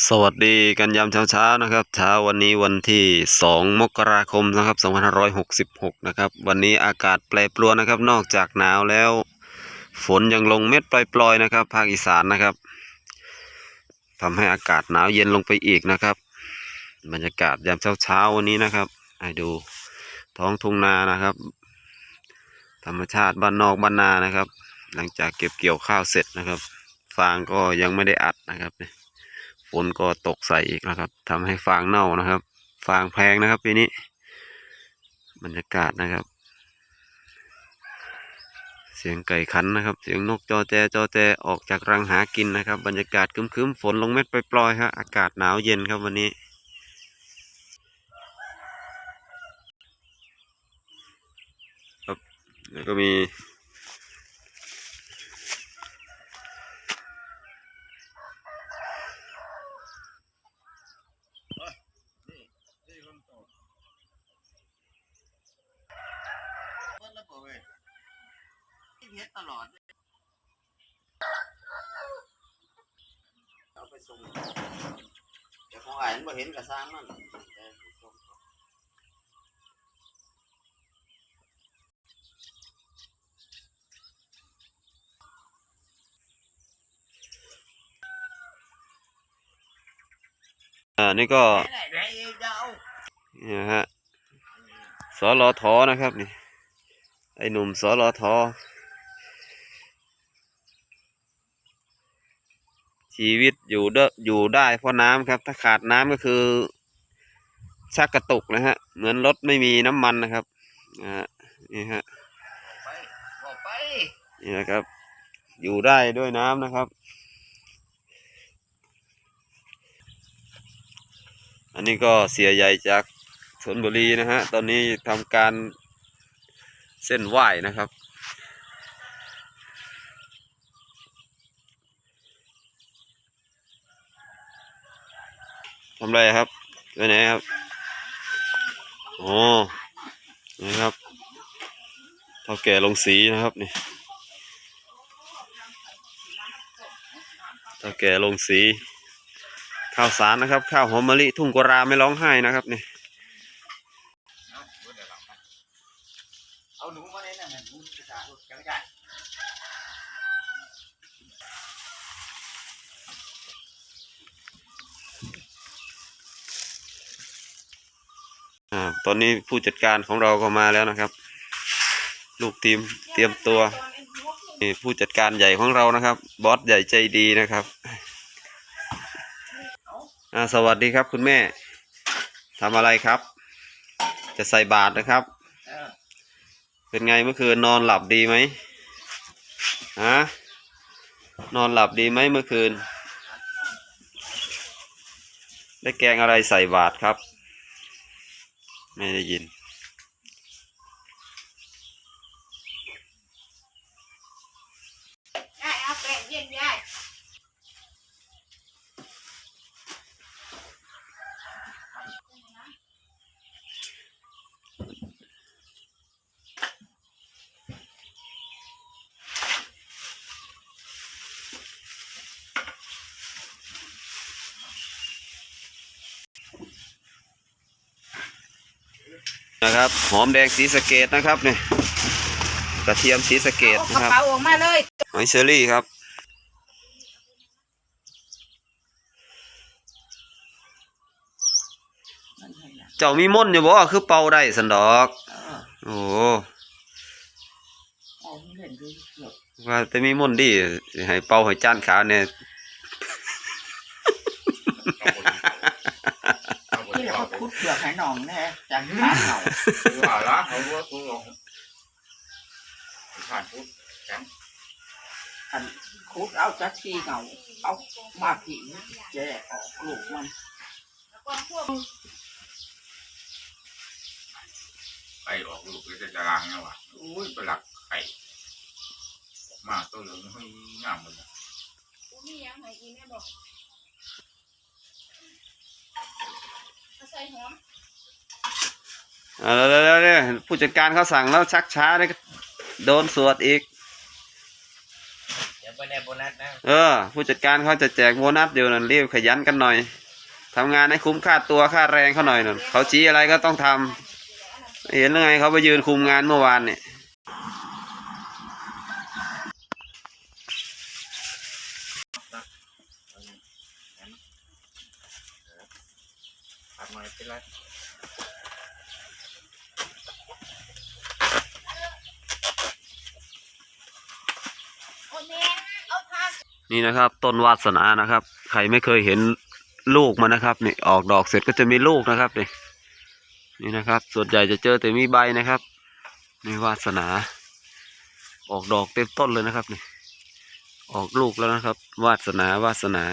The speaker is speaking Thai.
สวัสดีกันยามเช้าๆนะครับเช้าวันนี้วันที่ 2 มกราคมนะครับ2566 นะครับ วันนี้อากาศแปรปรวนนะครับ นอกจากหนาวแล้ว ฝนยังลงเม็ดปล่อยๆนะครับ ภาคอีสานนะครับทำให้อากาศหนาวเย็นลงไปอีกนะครับ บรรยากาศยามเช้าๆวันนี้นะครับให้ดูท้องทุ่งนานะครับ ธรรมชาติบ้านนอกบ้านนานะครับ หลังจากเก็บเกี่ยวข้าวเสร็จนะครับ ฟางก็ยังไม่ได้อัดนะครับเนี่ย ฝนก็ตกใส่อีกนะครับทำให้ฟางเน่านะครับ ฟางแพงนะครับปีนี้ บรรยากาศนะครับ เสียงไก่ขันนะครับ เสียงนกจอแจจอแจออกจากรังหากินนะครับ บรรยากาศครึ้มๆฝนลงเม็ดปล่อยๆครับอากาศหนาวเย็นครับวันนี้แล้วก็มี เพิ่นระเบิดเว้ย ที่เฮ็ดตลอดเลยเอาไปส่งแต่ของอ้านบ่เห็นก็สร้างมันแต่ไปส่งเขาอ่านี่ก็นี่ฮะสลอทอนะครับนี่ไอ้หนุ่มสลอทอ ชีวิตอยู่เดอยู่ได้เพราะน้ำครับ ถ้าขาดน้ำก็คือ ชักกระตุกนะฮะ เหมือนรถไม่มีน้ำมันนะครับนี่ฮะนี่นะครับ อยู่ได้ด้วยน้ำนะครับ อันนี้ก็เสียใหญ่จากชนบุรีนะฮะ ตอนนี้ทำการเส้นไหว้นะครับ ทำไรครับไปไหนครับโอ้นี่ครับเท่าแก่ลงสีนะครับนี่เท่าแก่ลงสี ข้าวสารนะครับ ข้าวหอมมะลิทุ่งกุราไม่ร้องไห้นะครับนี่เอาหนูมาเลยนะหนูจะจ่ายจะไม่ได้ ตอนนี้ผู้จัดการของเราก็มาแล้วนะครับ ลูกทีมเตรียมตัวนี่ผู้จัดการใหญ่ของเรานะครับ บอสใหญ่ใจดีนะครับสวัสดีครับคุณแม่ทำอะไรครับ จะใส่บาตรนะครับเออเป็นไงเมื่อคืนนอนหลับดีไหมฮะนอนหลับดีไหมเมื่อคืน ได้แกงอะไรใส่บาตรครับ ไม่ได้ยิน ได้เอาแป้งเย็นได้ นะครับหอมแดงสีสะเกตนะครับเนี่ยกระเทียมสีสะเกตเอากนะระครับเป๋าออกมาเลยหอยเชอรี่ครับนั่นไงล่ะเจ้ามีม่นต์อยู่บ่คือเป่าได้สันดอกเออโอ้เอาเล่นดูเกือบว่าแต่มีม่นต์ดีสิให้เป่าให้จานขาวเนี่ย ที่เราก็คุดเปลือกให้น้องแน่จันขาเหงาว่าละเขาว่าตัวเราผ่านพุทธแข็งอันคุดเอาจักชีเหงาเอามาผิงแยกออกลูกมันไก่ออกลูกก็จะจะล้างนะวะอุ้ยประหลักไข่มาตัวเหลืองให้งามเลยมียังไงอีแม่บอก เอาใส่หอมเอาแล้วๆๆผู้จัดการเขาสั่งแล้วชักช้าเนี่ยก็โดนสวดอีก เดี๋ยวไปไม่ได้โบนัสนะเออ ผู้จัดการเขาจะแจกโบนัสอยู่นั่นรีบขยันกันหน่อยทำงานให้คุ้มค่าตัวค่าแรงเขาหน่อยนั่นเขาชี้อะไรก็ต้องทำเห็นหรือไงเขาไปยืนคุมงานเมื่อวานเนี่ย ปัดหน่อยเป็นไรนี่นะครับต้นวาสนานะครับ ใครไม่เคยเห็นลูกมันนะครับนี่ออกดอกเสร็จก็จะมีลูกนะครับนี่นี่นะครับ ส่วนใหญ่จะเจอแต่มีใบนะครับนี่วาสนา ออกดอกเต็มต้นเลยนะครับนี่ออกลูกแล้วนะครับ วาสนาวาสนา